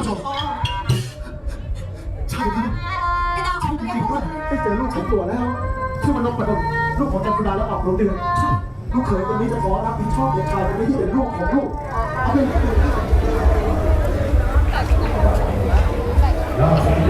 ผู้ชม ใช่ครับไอ้ดาวของจแกริงๆด้วยได้เจอลูกของตัวแล้วชื่อมันนกประดมลูกของจันทราและออกโรงเดือนใช่ลูกเขยคนนี้จะขอรับผิดชอบเด็กชายคนนี้ที่เป็นลูกของลูกเอาเป็นคื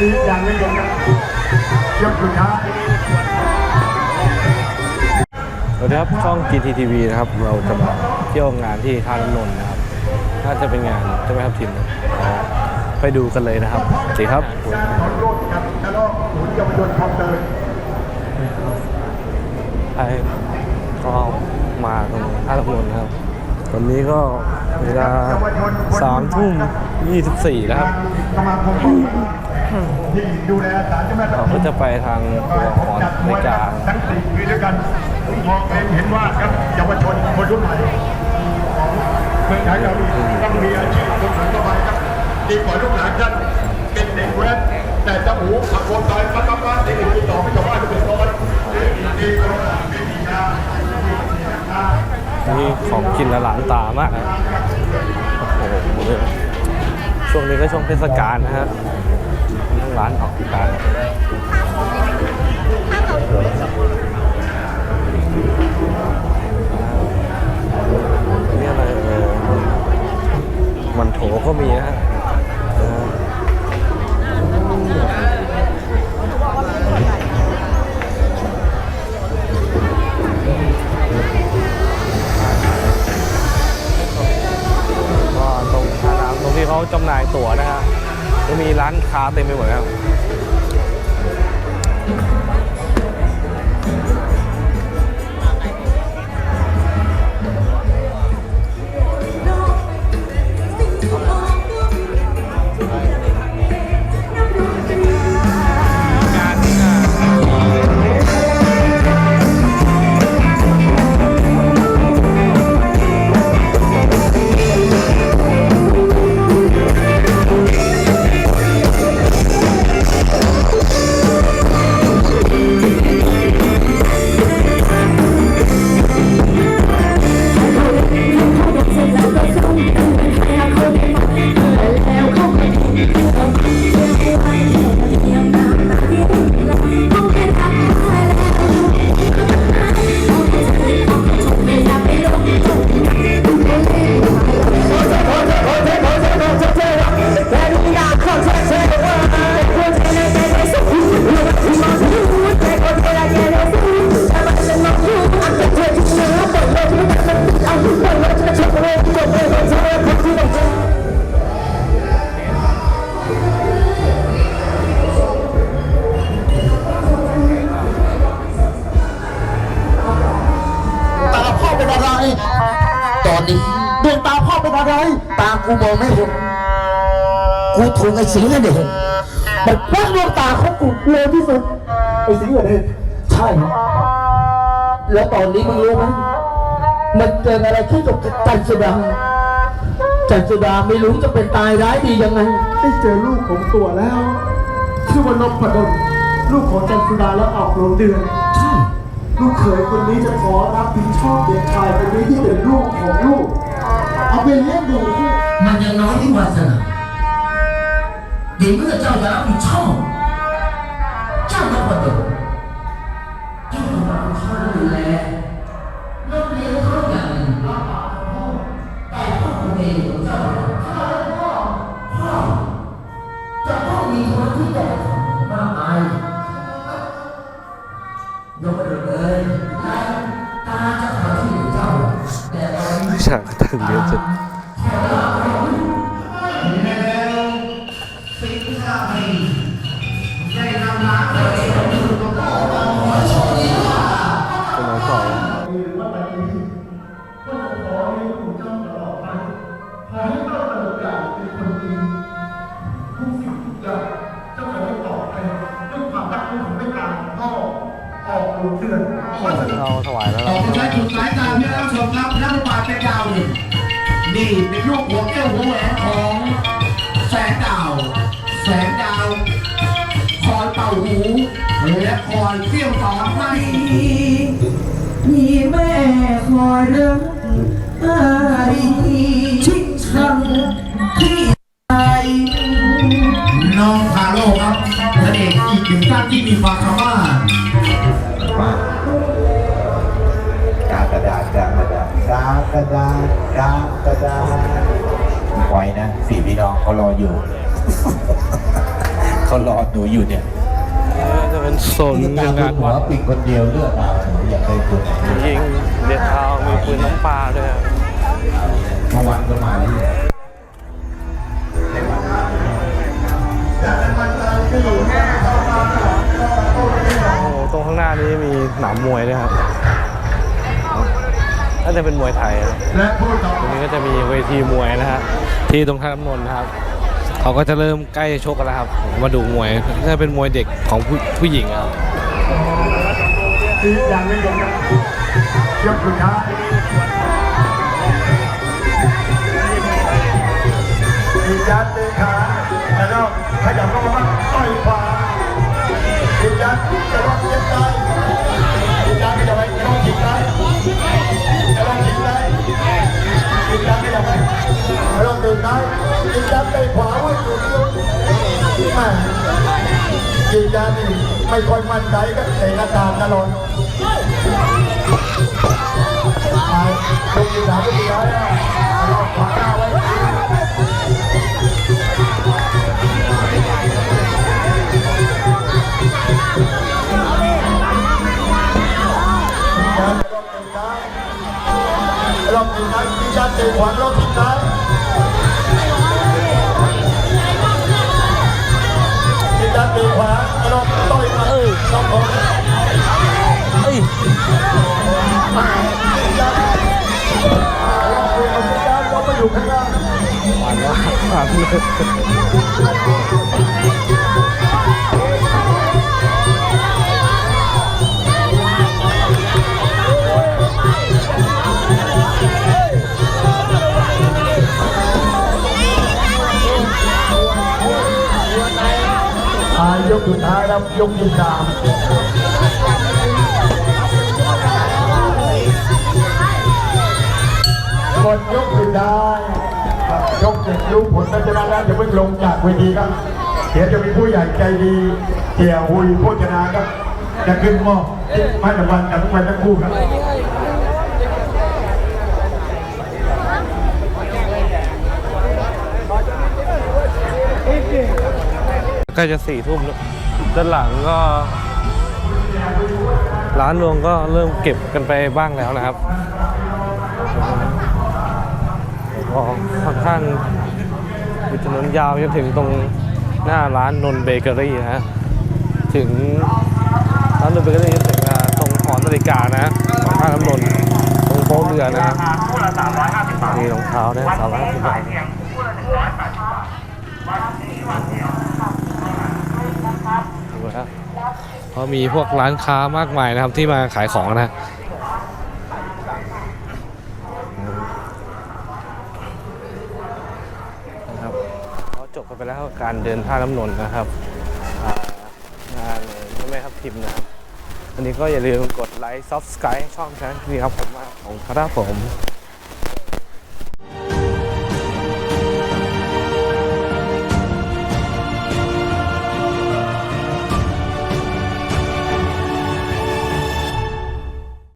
อยังไม่ยอมยกสุดท้ายสวัสดีครับช่อง GTTV นะครับ เราจะมาเที่ยวงานที่ท่าน้ำนนท์นะครับน่าจะเป็นงานใช่ไหมครับทีมอ๋อไปดูกันเลยนะครับสวัสดีครับโลดกับนรกศูนย์เยาวชนคลองเตยไอ้ก็มาตรงท่าน้ำนนท์นะครับตอนนี้ก็เวลาสามทุ่มยี่สิบสี่แล้วครับสมาคม ที่ดูแลสารเจ้าแม่ตะเราเคีก็ยนจะไปทางตัวหอจัดมนาวยฬิกาทั้งสี่คือด้วยกันมองเห็นว่าครับเยาวชนคนรุ่นใหม่ของเมืองไทยเราต้องมีอาชีพคนหนึ่งต่อไปครับดีกว่าลูกหลานท่านเป็นเด็กแว้นแต่จะหูขับวนไปปั๊บปั๊บปั๊บเด็กๆติดต่อไม่จบว่าจะเป็นร้อยดีกว่าไม่มีงานนี่ของกินละหลานตามากนะโอ้โหช่วงนี้ก็ช่วงเทศกาลนะฮะ ทั้งร้านออกกาลนี่อะไรเออมันโถก็มีนะฮะก็ตรงท่าน้ำตรงที่เขาจำหน่ายตั๋วนะฮะ ก็มีร้านค้าเต็มไปหมดแล้ว กูถูกไอ้สิงห์เด็กมันปล้นดวงตาของกูเร็วที่สุดไอ้สิงห์เด็กใช่ แล้วตอนนี้มึงรู้ไหมมันเกิดอะไรขึ้นกับจันสุดาจันสุดาไม่รู้จะเป็นตายร้ายดียังไง ได้เจอลูกของตัวแล้ว ชื่อว่านพดลลูกของจันสุดาแล้วออกโรงเดือนใช่ลูกเขยคนนี้จะขอรับผิดชอบเด็กชายคนนี้ที่เป็นลูกของลูก เอาไปเลี้ยงดู มันยังน้อยที่วาสนา เดี๋ยวเมื่อเจ้าจะรับผิดชอบเจ้าต้องประตูเจ้าต้องรับผิดชอบดูแลเลี้ยงเลี้ยงเขาอย่ นี่เป็นลูกหัวแก้วหัวแหวนของแสงดาว แสงดาว คอยเป่าหูและคอยเที่ยวสอนให้มีแม่คอยรักไอ้ชิดชังที่ใจน้องคาโร่ครับพระเอกอีกหนึ่งท่านที่มีความสามารถกากระดาษ กากระดาษกากระดาษกากระดาษไว้นะสี่พี่น้องเขารออยู่ เขารอหนูอยู่เนี่ยจะเป็นโซนงานหัววัดปิดคนเดียวเลือกเอาหนูอยากได้คุณยิงเด็ดเท้ามีปืนน้ำปลาด้วยครับเมื่อวานก็มาที่โอ้โหตรงข้างหน้านี้มีสนามมวยด้วยครับ น่าจะเป็นมวยไทยนะตรงนี้ก็จะมีเวทีมวยนะฮะที่ตรงท่าน้ำนนท์นะครับเขาก็จะเริ่มใกล้ชกกันแล้วครับ มาดูมวยน่าจะเป็นมวยเด็กของผู้ผู้หญิงครับยังไม่ยกนะยกสุดท้า ไม่ต้องตื่นได้อีกยัดเตะขวาไว้อยู่เดียวแม่อีกยัดนี่ไม่ค่อยมั่นใจก็เตะกระดานตลอดไปลงที่สามก็ดีแล้วราขวาหน้าไว้รอบสุดท้ายมีการเตะขวางรอบานเลยอายกสุดท้ายแล้วยกที่สามกดยกสุดท้ายครับ ยกเสร็จรู้ผลแล้วชนะแล้วจะเพิ่งลงจากเวทีครับ เดี๋ยวจะมีผู้ใหญ่ใจดีเตี่ยหุยโภชนาครับ จะขึ้นมอบไม้รางวัลกับทุกวันทั้งคู่ครับใกล้จะสี่ทุ่มแล้วด้านหลังก็ ร้านรวงก็เริ่มเก็บกันไปบ้างแล้วนะครับ ก็ค่อนข้างมีถนนยาวจนถึงตรงหน้าร้านนนเบเกอรี่นะฮะถึงร้านนนเบเกอรี่ถึงตรงหอนาฬิกานะของท่าน้ำนนตรงโป๊ะเรือนะมีรองเท้าด้วยสามร้อยห้าสิบบาทดูนะครับเพราะมีพวกร้านค้ามากมายนะครับที่มาขายของนะนะครับก็จบานเดินท่าน้ำนนนะครับอ่างานพ่อแม่ครับทิมนะครับวันนี้ก็อย่าลืมกดไลค์ซับสไครต์ช่องแชนนี้ครับผมมากของครับผม